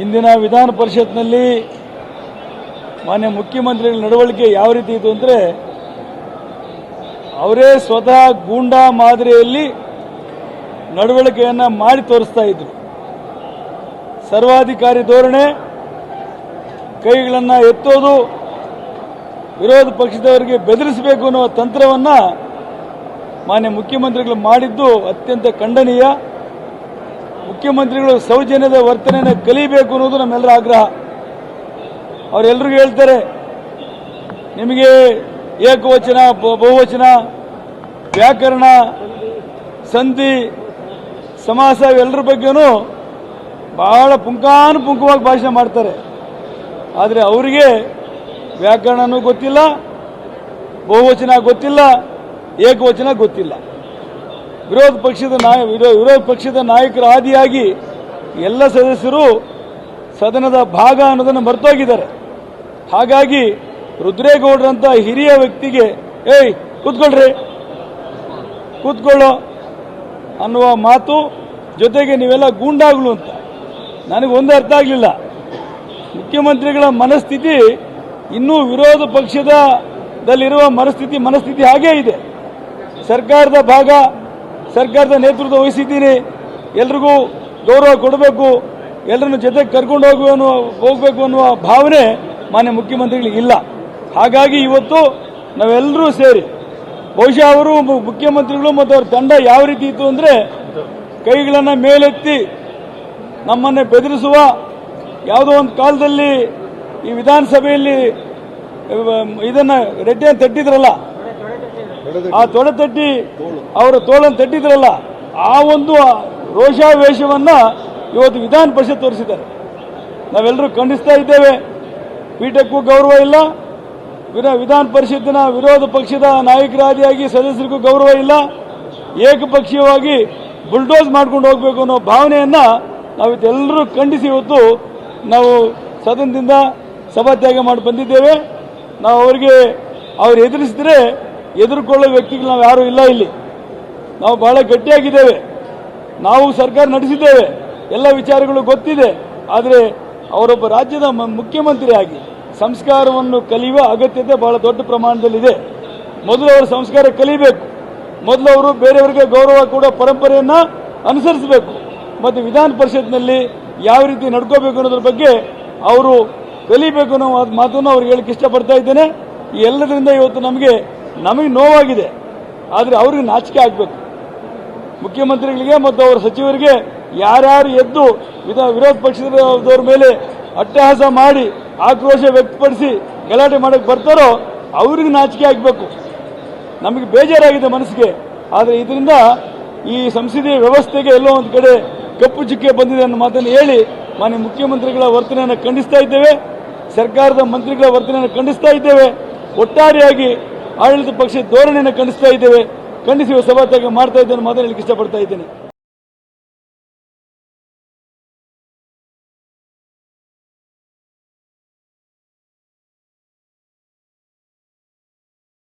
ಇಂದಿನ ವಿಧಾನ ಪರಿಷತ್ನಲ್ಲಿ ಮಾನ್ಯ ಮುಖ್ಯಮಂತ್ರಿಗಳ ನಡವಳಿಕೆ ಯಾವ ರೀತಿ ಇತ್ತು ಅಂದರೆ ಅವರೇ ಸ್ವತಃ ಗೂಂಡಾ ಮಾದರಿಯಲ್ಲಿ ನಡವಳಿಕೆಯನ್ನು ಮಾಡಿ ತೋರಿಸ್ತಾ ಇದ್ರು. ಸರ್ವಾಧಿಕಾರಿ ಧೋರಣೆ, ಕೈಗಳನ್ನು ಎತ್ತೋದು, ವಿರೋಧ ಪಕ್ಷದವರಿಗೆ ಬೆದರಿಸಬೇಕು ಅನ್ನುವ ತಂತ್ರವನ್ನು ಮಾನ್ಯ ಮುಖ್ಯಮಂತ್ರಿಗಳು ಮಾಡಿದ್ದು ಅತ್ಯಂತ ಖಂಡನೀಯ. ಮುಖ್ಯಮಂತ್ರಿಗಳು ಸೌಜನ್ಯದ ವರ್ತನೆಯನ್ನು ಕಲಿಬೇಕು ಅನ್ನೋದು ನಮ್ಮೆಲ್ಲರ ಆಗ್ರಹ. ಅವರೆಲ್ಲರಿಗೂ ಹೇಳ್ತಾರೆ, ನಿಮಗೆ ಏಕವಚನ ಬಹುವಚನ, ವ್ಯಾಕರಣ, ಸಂಧಿ, ಸಮಾಸ ಇವೆಲ್ಲರ ಬಗ್ಗೆನೂ ಬಹಳ ಪುಂಕಾನುಪುಂಕವಾಗಿ ಭಾಷಣ ಮಾಡ್ತಾರೆ. ಆದರೆ ಅವರಿಗೆ ವ್ಯಾಕರಣನೂ ಗೊತ್ತಿಲ್ಲ, ಬಹುವಚನ ಗೊತ್ತಿಲ್ಲ, ಏಕವಚನ ಗೊತ್ತಿಲ್ಲ. ವಿರೋಧ ಪಕ್ಷದ ನಾಯ, ವಿರೋ- ವಿರೋಧ ಪಕ್ಷದ ನಾಯಕರ ಆದಿಯಾಗಿ ಎಲ್ಲ ಸದಸ್ಯರು ಸದನದ ಭಾಗ ಅನ್ನೋದನ್ನು ಮರ್ತೋಗಿದ್ದಾರೆ. ಹಾಗಾಗಿ ರುದ್ರೇಗೌಡರಂತ ಹಿರಿಯ ವ್ಯಕ್ತಿಗೆ, ಏಯ್, ಕೂತ್ಕೊಳ್ರಿ. ಕೂತ್ಕೊಳ್ಳೋ ಅನ್ನುವ ಮಾತು ಜೊತೆಗೆ ನೀವೆಲ್ಲ ಗೂಂಡಾಗಳು ಅಂತ. ನನಗೊಂದು ಅರ್ಥ ಆಗಲಿಲ್ಲ. ಮುಖ್ಯಮಂತ್ರಿಗಳ ಮನಸ್ಥಿತಿ ಇನ್ನೂ ವಿರೋಧ ಪಕ್ಷದಲ್ಲಿರುವ ಮನಸ್ಥಿತಿ ಮನಸ್ಥಿತಿ ಹಾಗೇ ಇದೆ. ಸರ್ಕಾರದ ಭಾಗ ಸರ್ಕಾರದ ನೇತೃತ್ವ ವಹಿಸಿದ್ದೀನಿ. ಎಲ್ರಿಗೂ ಗೌರವ ಕೊಡಬೇಕು. ಎಲ್ಲರನ್ನು ಜೊತೆಗೆ ಕರ್ಕೊಂಡು ಹೋಗುವ ಹೋಗಬೇಕು ಅನ್ನುವ ಭಾವನೆ ಮಾನ್ಯ ಮುಖ್ಯಮಂತ್ರಿಗಳಿಗೆ ಇಲ್ಲ. ಹಾಗಾಗಿ ಇವತ್ತು ನಾವೆಲ್ಲರೂ ಸೇರಿ, ಬಹುಶಃ ಅವರು ಮುಖ್ಯಮಂತ್ರಿಗಳು ಮತ್ತು ಅವ್ರ ತಂಡ ಯಾವ ರೀತಿ ಇತ್ತು ಅಂದರೆ ಕೈಗಳನ್ನು ಮೇಲೆತ್ತಿ ನಮ್ಮನ್ನೇ ಬೆದರಿಸುವ ಯಾವುದೋ ಒಂದು ಕಾಲದಲ್ಲಿ ಈ ವಿಧಾನಸಭೆಯಲ್ಲಿ ಇದನ್ನ ರೆಡ್ಡಿಯನ್ನು ತಟ್ಟಿದ್ರಲ್ಲ ಆ ತೊಡೆ ತಟ್ಟಿ ಅವರ ತೋಳನ್ನು ತಟ್ಟಿದ್ರಲ್ಲ ಆ ಒಂದು ರೋಷಾವೇಶವನ್ನ ಇವತ್ತು ವಿಧಾನ ಪರಿಷತ್ ತೋರಿಸಿದ್ದಾರೆ. ನಾವೆಲ್ಲರೂ ಖಂಡಿಸ್ತಾ ಇದ್ದೇವೆ. ಪೀಠಕ್ಕೂ ಗೌರವ ಇಲ್ಲ. ವಿಧ- ವಿಧಾನ ಪರಿಷತ್ತಿನ ವಿರೋಧ ಪಕ್ಷದ ನಾಯಕರಾದಿಯಾಗಿ ಸದಸ್ಯರಿಗೂ ಗೌರವ ಇಲ್ಲ. ಏಕಪಕ್ಷೀಯವಾಗಿ ಬುಲ್ಡೋಸ್ ಮಾಡ್ಕೊಂಡು ಹೋಗಬೇಕು ಅನ್ನೋ ಭಾವನೆಯನ್ನ ನಾವಿದೆಲ್ಲರೂ ಖಂಡಿಸಿ ಇವತ್ತು ನಾವು ಸದನದಿಂದ ಸಭಾತ್ಯಾಗ ಮಾಡಿ ಬಂದಿದ್ದೇವೆ. ನಾವು ಅವರಿಗೆ ಅವ್ರು ಎದುರಿಸಿದ್ರೆ ಎದುರುಕೊಳ್ಳೋ ವ್ಯಕ್ತಿಗಳು ನಾವು ಯಾರೂ ಇಲ್ಲ ಇಲ್ಲಿ. ನಾವು ಬಹಳ ಗಟ್ಟಿಯಾಗಿದ್ದೇವೆ. ನಾವು ಸರ್ಕಾರ ನಡೆಸಿದ್ದೇವೆ. ಎಲ್ಲ ವಿಚಾರಗಳು ಗೊತ್ತಿದೆ. ಆದರೆ ಅವರೊಬ್ಬ ರಾಜ್ಯದ ಮುಖ್ಯಮಂತ್ರಿಯಾಗಿ ಸಂಸ್ಕಾರವನ್ನು ಕಲಿಯುವ ಅಗತ್ಯತೆ ಬಹಳ ದೊಡ್ಡ ಪ್ರಮಾಣದಲ್ಲಿದೆ. ಮೊದಲು ಅವರು ಸಂಸ್ಕಾರ ಕಲಿಬೇಕು. ಮೊದಲು ಅವರು ಬೇರೆಯವರಿಗೆ ಗೌರವ ಕೊಡೋ ಪರಂಪರೆಯನ್ನ ಅನುಸರಿಸಬೇಕು. ಮತ್ತು ವಿಧಾನ ಪರಿಷತ್ನಲ್ಲಿ ಯಾವ ರೀತಿ ನಡ್ಕೋಬೇಕು ಅನ್ನೋದ್ರ ಬಗ್ಗೆ ಅವರು ಕಲಿಬೇಕು ಅನ್ನೋ ಮಾತ್- ಮಾತನ್ನು ಅವ್ರಿಗೆ ಹೇಳಕ್ಕೆ ಇಷ್ಟಪಡ್ತಾ ಇದ್ದೇನೆ. ಎಲ್ಲದರಿಂದ ಇವತ್ತು ನಮಗೆ ನಮಗೆ ನೋವಾಗಿದೆ. ಆದರೆ ಅವ್ರಿಗೆ ನಾಚಿಕೆ ಆಗಬೇಕು. ಮುಖ್ಯಮಂತ್ರಿಗಳಿಗೆ ಮತ್ತು ಅವರ ಸಚಿವರಿಗೆ ಯಾರ್ಯಾರು ಎದ್ದು ವಿಧ- ವಿರೋಧ ಪಕ್ಷದವರ ಮೇಲೆ ಅಟ್ಟಹಾಸ ಮಾಡಿ ಆಕ್ರೋಶ ವ್ಯಕ್ತಪಡಿಸಿ ಗಲಾಟೆ ಮಾಡಕ್ಕೆ ಬರ್ತಾರೋ ಅವ್ರಿಗೆ ನಾಚಿಕೆ ಆಗಬೇಕು. ನಮಗೆ ಬೇಜಾರಾಗಿದೆ ಮನಸ್ಸಿಗೆ. ಆದರೆ ಇದರಿಂದ ಈ ಸಂಸದೀಯ ವ್ಯವಸ್ಥೆಗೆ ಎಲ್ಲೋ ಒಂದು ಕಡೆ ಕಪ್ಪು ಚುಕ್ಕೆ ಬಂದಿದೆ ಅನ್ನೋ ಮಾತನ್ನು ಹೇಳಿ ಮಾನ್ಯ ಮುಖ್ಯಮಂತ್ರಿಗಳ ವರ್ತನೆಯನ್ನು ಖಂಡಿಸ್ತಾ ಇದ್ದೇವೆ. ಸರ್ಕಾರದ ಮಂತ್ರಿಗಳ ವರ್ತನೆಯನ್ನು ಖಂಡಿಸ್ತಾ ಇದ್ದೇವೆ. ಒಟ್ಟಾರೆಯಾಗಿ ಆಡಳಿತ ಪಕ್ಷದ ಧೋರಣೆಯನ್ನು ಖಂಡಿಸ್ತಾ ಇದ್ದೇವೆ. ಖಂಡಿಸಿ ಸಭಾತ್ಯಾಗ ಮಾಡ್ತಾ ಇದ್ದೇನೆ ಮಾತನಾಡಲಿಕ್ಕೆ ಇಷ್ಟಪಡ್ತಾ ಇದ್ದೇನೆ.